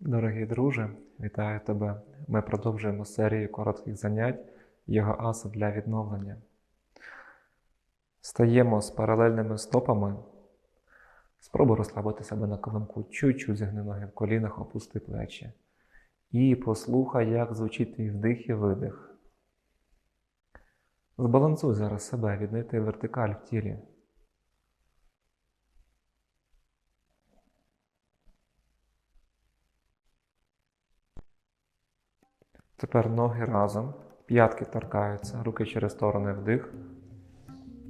Дорогий друже, вітаю тебе. Ми продовжуємо серію коротких занять його аса для відновлення. Стаємо з паралельними стопами. Спробуй розслабити себе на килимку, чуть-чуть зігни ноги в колінах, опусти плечі. І послухай, як звучить твій вдих і видих. Збалансуй зараз себе, віднайти вертикаль в тілі. Тепер ноги разом, п'ятки торкаються, руки через сторони вдих.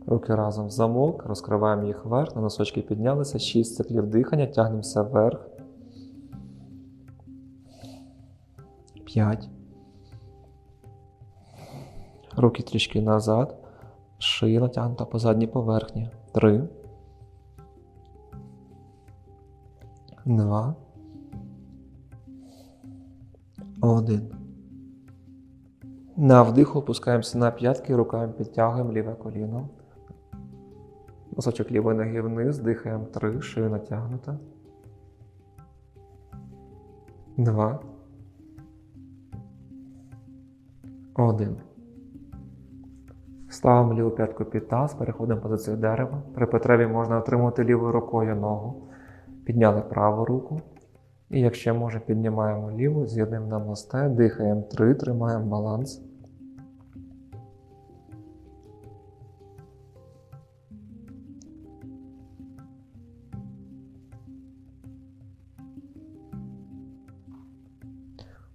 Руки разом в замок, розкриваємо їх вверх, на носочки піднялися, 6 циклів дихання, тягнемося вверх. 5. Руки трішки назад. Шия натягнута по задній поверхні. 3. 2. 1. На вдиху опускаємося на п'ятки, руками підтягуємо ліве коліно. Носочок лівої ноги вниз, дихаємо 3, шия натягнута. 2. 1. Ставимо ліву п'ятку під таз, переходимо в позицію дерева. При потребі можна отримати лівою рукою ногу. Підняли праву руку. І якщо може, піднімаємо ліву, з'єднуємо на мосте, дихаємо 3, тримаємо баланс.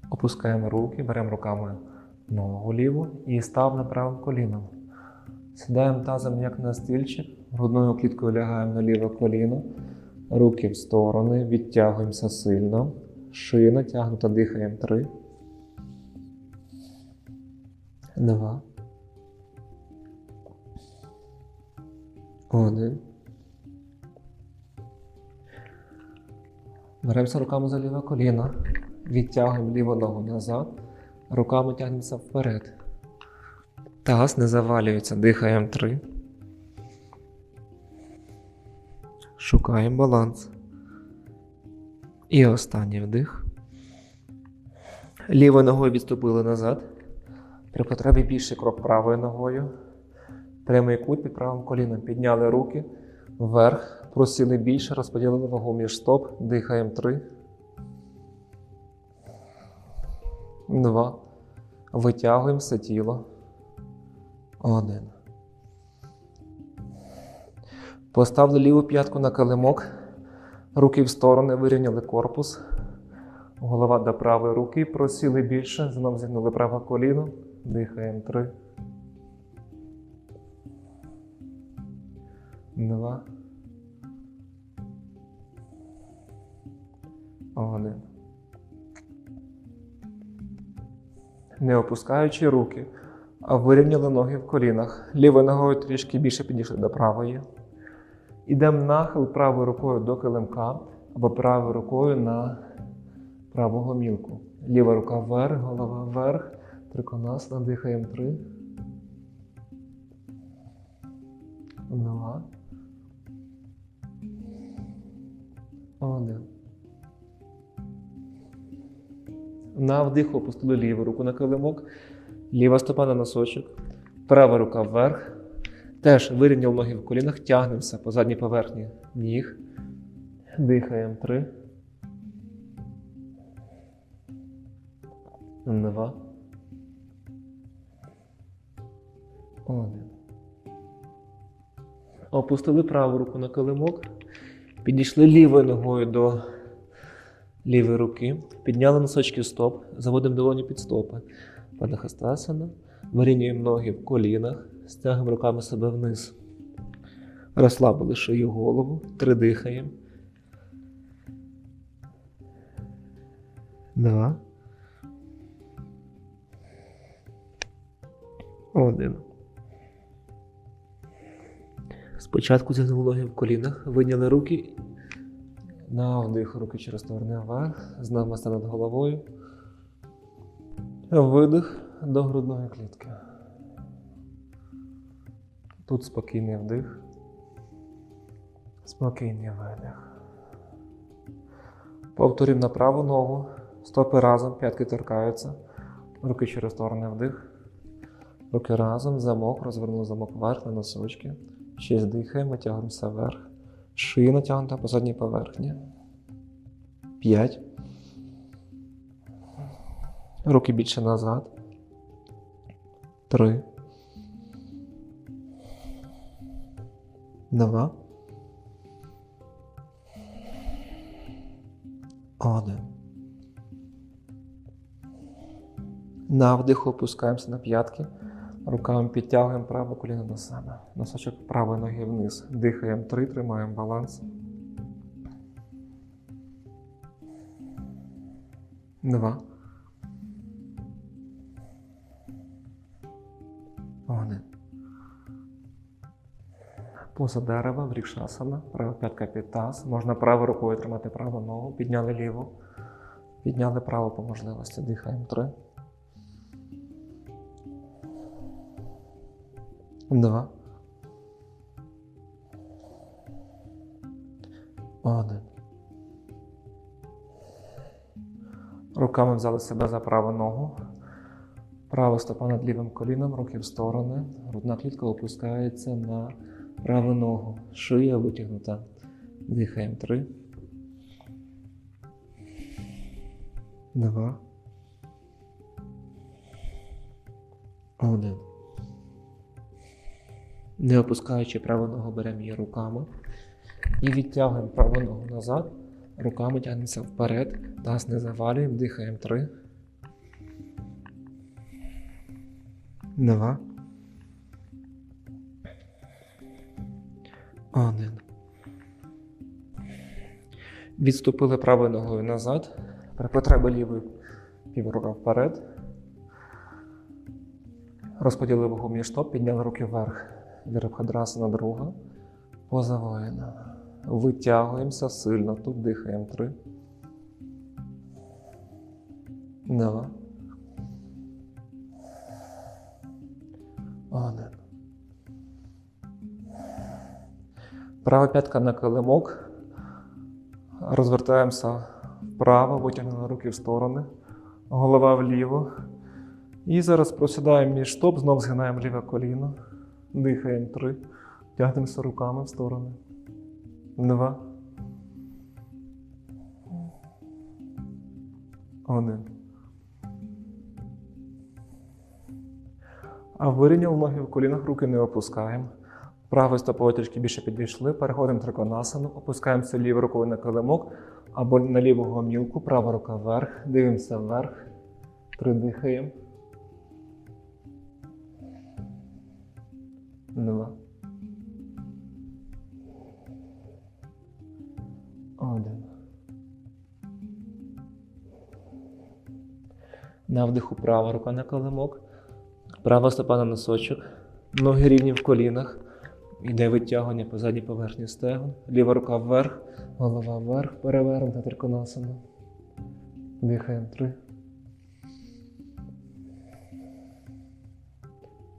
Опускаємо руки, беремо руками ногу ліву і ставимо правим коліном. Сідаємо тазом як на стільчик, грудною кліткою лягаємо на ліве коліно, руки в сторони, відтягуємося сильно, шия натягнута, дихаємо 3. 2. 1. Беремося руками за ліве коліно, відтягуємо ліву ногу назад, руками тягнемося вперед. Таз не завалюється, дихаємо 3. Шукаємо баланс. І останній вдих. Лівою ногою відступили назад. При потребі більший крок правою ногою. Прямий кут під правим коліном. Підняли руки вверх, просіли більше, розподілили вагу між стоп. Дихаємо 3. 2. Витягуємо все тіло. 1. Поставили ліву п'ятку на килимок. Руки в сторони, вирівняли корпус. Голова до правої руки, просіли більше, знову зігнули праве коліно. Дихаємо 3. 2. 1. Не опускаючи руки, а вирівняли ноги в колінах. Лівою ногою трішки більше підійшли до правої. Ідемо нахил правою рукою до килимка або правою рукою на праву гомілку. Ліва рука вверх, голова вверх. Триконасно, дихаємо три. Два. Один. На вдиху опустили ліву руку на килимок, ліва стопа на носочок, права рука вверх. Теж вирівняв ноги в колінах, тягнемося по задній поверхні ніг. Дихаємо три. Два. Один. Опустили праву руку на килимок. Підійшли лівою ногою до лівої руки. Підняли носочки стоп. Заводимо долоні під стопи. Падахастасана. Вирівнюємо ноги в колінах. Стягуємо руками себе вниз. Розслабили шию голову. Три дихаємо. Два. Один. Спочатку зігнули ноги в колінах, виняли руки. На вдих руки через сторони вверх. Знову стане над головою. Видих до грудної клітки. Тут спокійний вдих. Спокійний видих. Повторюємо на праву ногу. Стопи разом, п'ятки торкаються. Руки через сторони вдих. Руки разом, замок, розвернув замок вверх на носочки. Шість дихаємо, тягнемося вверх. Шия натягнута по задній поверхні. П'ять. Руки більше назад. Три. Два. Один. На вдиху опускаємося на п'ятки. Руками підтягуємо праве коліно до себе. Носочок правої ноги вниз. Дихаємо три, тримаємо баланс. Два. Поза дерева, врікшасана, права п'ятка під таз. Можна правою рукою тримати праву ногу, підняли ліву, підняли праву по можливості. Дихаємо три. Два. Один. Руками взяли себе за праву ногу. Права стопа над лівим коліном, руки в сторони. Грудна клітка опускається на праву ногу. Шия витягнута. Дихаємо три. Два. Один. Не опускаючи праву ногу, беремо її руками і відтягуємо праву ногу назад. Руками тягнемося вперед, таз не завалюємо, дихаємо три. Два. Один. Відступили правою ногою назад. При потребі лівою піврука вперед. Розподілили вагу між стоп, підняли руки вверх. Вірабхадрасана друга. Поза воїна. Витягуємося сильно. Тут дихаємо три. Два. Права п'ятка на килимок. Розвертаємося вправо, витягнули руки в сторони, голова вліво. І зараз просідаємо між стоп, знов згинаємо ліве коліно. Дихаємо три. Тягнемося руками в сторони. Два. Один. А вирівняв ноги в колінах, руки не опускаємо. Правою стопою трішки більше підійшли, переходимо триконасану, опускаємося лівою рукою на килимок або на ліву гомілку, права рука вверх, дивимося вверх, придихаємо. Два. Один. На вдиху права рука на килимок, права стопа на носочок, ноги рівні в колінах. Йде витягування по задній поверхні стегон. Ліва рука вверх, голова вверх, перевернута триконасана. Дихаємо три.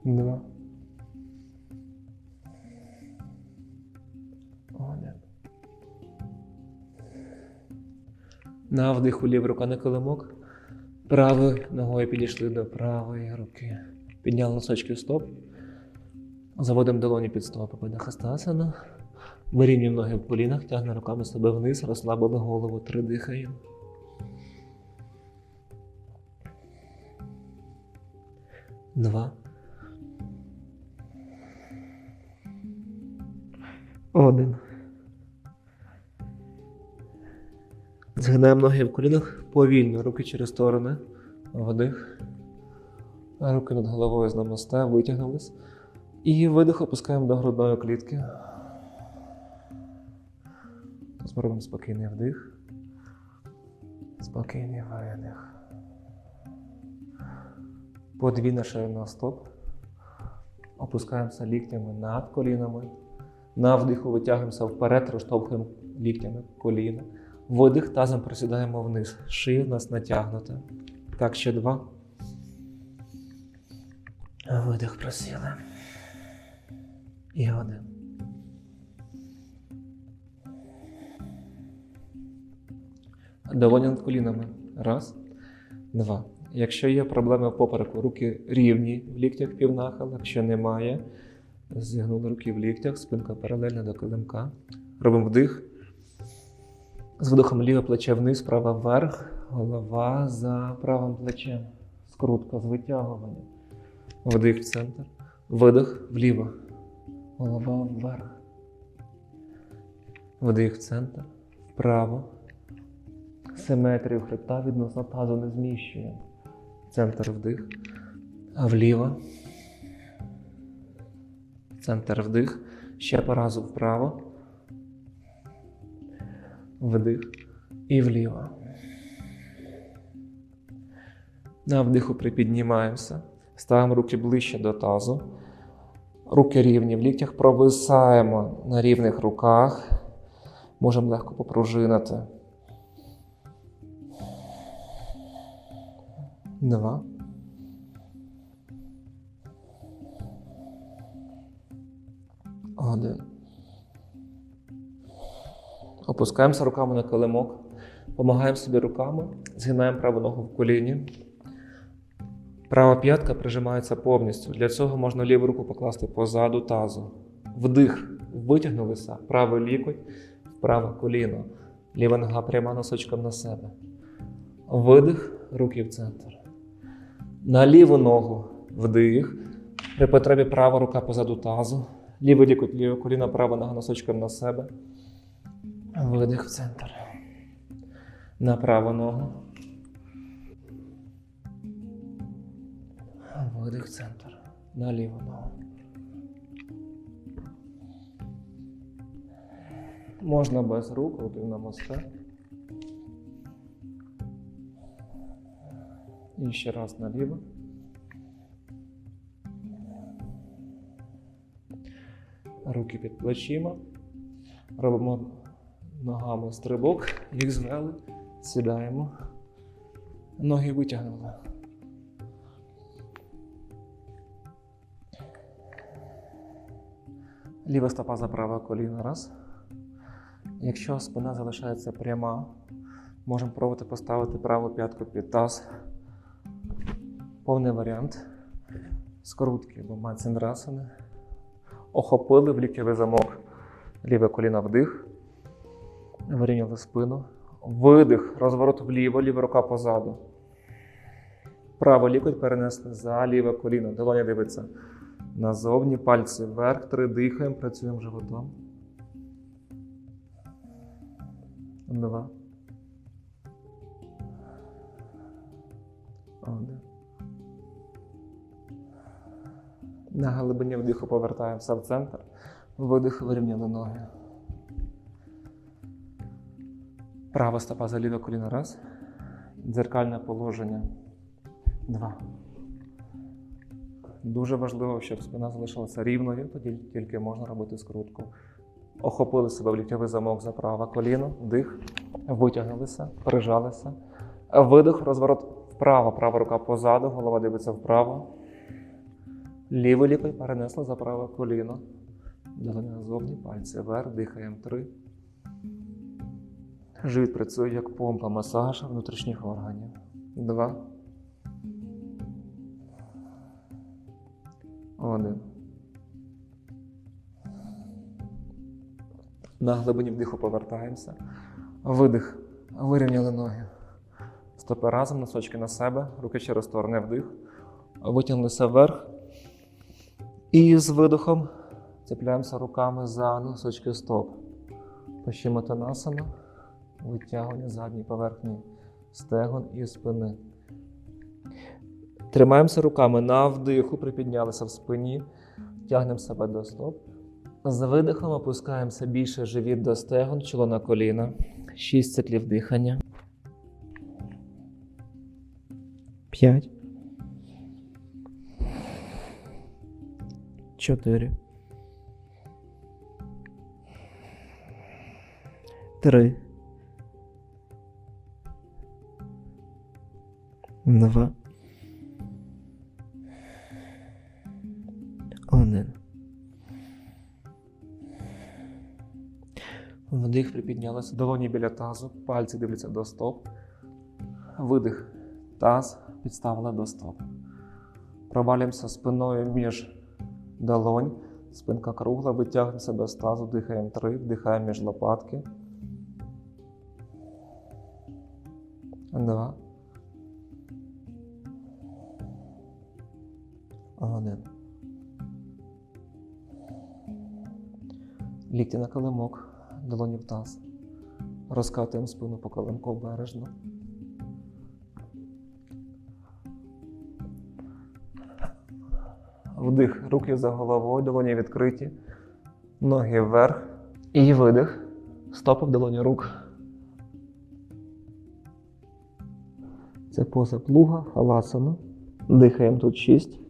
Два. Один. На вдиху ліва рука на килимок. Правою ногою підійшли до правої руки. Підняли носочки в стоп. Заводимо долоні під стопи Падахастасана. Вирівнюємо ноги в колінах, тягнемо руками себе вниз, розслабили голову, три дихаємо. Два. Один. Згинаємо ноги в колінах повільно, руки через сторони. Вдих. Руки над головою з намасте, витягнулись. І видих опускаємо до грудної клітки. Зробимо спокійний вдих. Спокійний видих. Подвійна ширина стоп. Опускаємося ліктями над колінами. На вдиху витягуємося вперед, розштовхуємо ліктями коліна. Видих тазом присідаємо вниз. Шия в нас натягнута. Так, ще два. Видих просіли. І один. Долоня над колінами. Раз. Два. Якщо є проблеми в попереку, руки рівні в ліктях півнахил. Якщо немає, зігнули руки в ліктях, спинка паралельна до килимка. Робимо вдих. З видохом ліве плече вниз, праве вверх, голова за правим плечем. Скрутка з витягуванням. Вдих в центр. Видих вліво. Голова вверх. Вдих в центр. Вправо. Симетрію хребта відносно тазу не зміщуємо. Центр вдих. А вліво. Центр вдих. Ще по разу вправо. Вдих. І вліво. На вдиху припіднімаємося. Ставимо руки ближче до тазу. Руки рівні в ліктях провисаємо на рівних руках. Можемо легко попружинити. Два. Один. Опускаємося руками на килимок. Помагаємо собі руками. Згинаємо праву ногу в коліні. Права п'ятка прижимається повністю. Для цього можна ліву руку покласти позаду тазу. Вдих. Витягнулися. Правий лікоть, праве коліно. Ліва нога пряма носочком на себе. Видих, руки в центр. На ліву ногу вдих. При потребі права рука позаду тазу. Лівий лікоть, ліве коліно, права нога носочком на себе. Видих в центр. На праву ногу. Видих в центр. На ліву ногу. Можна без рук, робив намасте. І ще раз наліво. Руки під плечима. Робимо ногами стрибок, їх звели, сідаємо. Ноги витягнули. Ліва стопа за праве коліно. Раз. Якщо спина залишається пряма, можемо пробувати поставити праву п'ятку під таз. Повний варіант. Скрутки або маціндрасани. Охопили в ліктєвий замок. Ліве коліно вдих. Вирівняли спину. Видих, розворот вліво, ліва рука позаду. Право лікоть перенесли за ліве коліно. Долоня дивиться назовні, пальці вверх, три дихаємо, працюємо животом. Два. Один. На глибині вдиху повертаємося в центр. Видих вирівняли ноги. Права стопа за ліве коліно. Раз. Дзеркальне положення. Два. Дуже важливо, щоб спина залишилася рівною, тоді тільки можна робити скрутку. Охопили себе в ліктєвий замок за праве коліно, дих, витягнулися, прижалися. Видих, розворот вправо, права рука позаду, голова дивиться вправо. Лівий лікоть перенесли за праве коліно. Долоня назовні, пальці вверх, дихаємо три. Живіт працює як помпа, масаж внутрішніх органів. Два. Один. На глибині вдиху повертаємося. Видих. Вирівняли ноги. Стопи разом, носочки на себе, руки через сторони вдих. Витягнулися вверх. І з видохом цепляємося руками за носочки стоп. Пощимотанасана. Витягування задньої поверхні стегон і спини. Тримаємося руками на вдиху, припіднялися в спині, тягнемо себе до стоп. З видихом опускаємося більше живіт до стегон, чоло на коліна. 6 циклів дихання. 5. 4. 3. 2. хвилин. Вдих припіднялися, долоні біля тазу, пальці дивляться до стоп. Видих. Таз підставили до стоп. Провалюємося спиною між долонь. Спинка кругла, витягуємо себе з тазу, дихаємо три, вдихаємо між лопатки. Два. Лікті на килимок, долоні в таз. Розкатуємо спину по килимку обережно. Вдих, руки за головою, долоні відкриті, ноги вверх. І видих. Стопи в долоні рук. Це поза плуга, халасана. Дихаємо тут 6.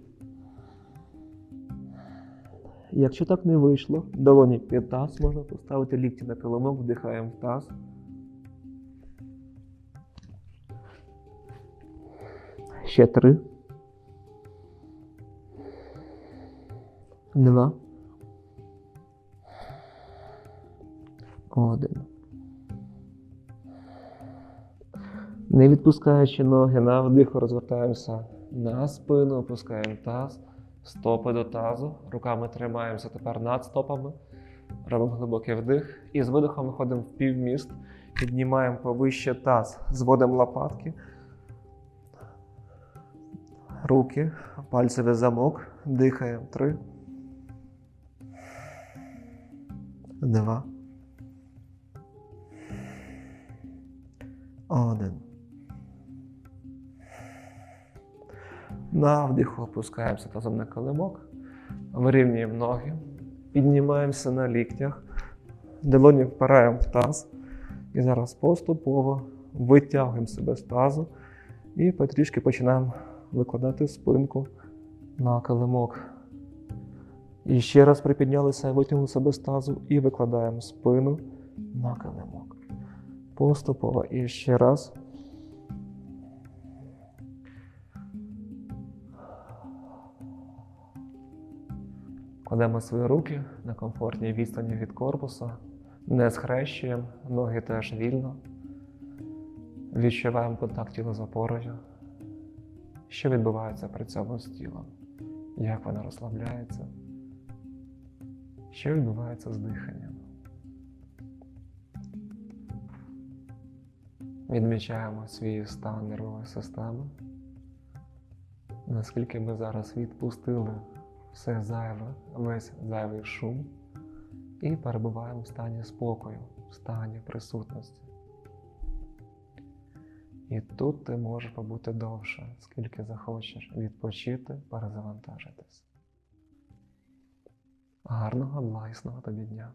Якщо так не вийшло, долоні під таз, можна поставити лікті на килимок, вдихаємо в таз. Ще три. Два. Один. Не відпускаючи ноги на вдих, розвертаємося на спину, опускаємо таз, стопи до тазу. Руками тримаємося тепер над стопами. Робимо глибокий вдих. І з видихом виходимо в півміст. Піднімаємо повище таз, зводимо лопатки. Руки, пальцевий замок. Дихаємо. Три. Два. Один. На вдиху опускаємося тазом на килимок, вирівнюємо ноги, піднімаємося на ліктях, долоні впираємо в таз. І зараз поступово витягуємо себе з тазу і потрішки починаємо викладати спинку на килимок. І ще раз припіднялися, витягнули себе з тазу і викладаємо спину на килимок. Поступово і ще раз. Кладемо свої руки на комфортній відстані від корпуса, не схрещуємо, ноги теж вільно. Відчуваємо контакт тіла з опорою. Що відбувається при цьому з тілом? Як воно розслабляється? Що відбувається з диханням? Відмічаємо свій стан нервової системи. Наскільки ми зараз відпустили все зайве, весь зайвий шум і перебуваємо в стані спокою, в стані присутності. І тут ти можеш побути довше, скільки захочеш, відпочити, перезавантажитись. Гарного, благісного тобі дня!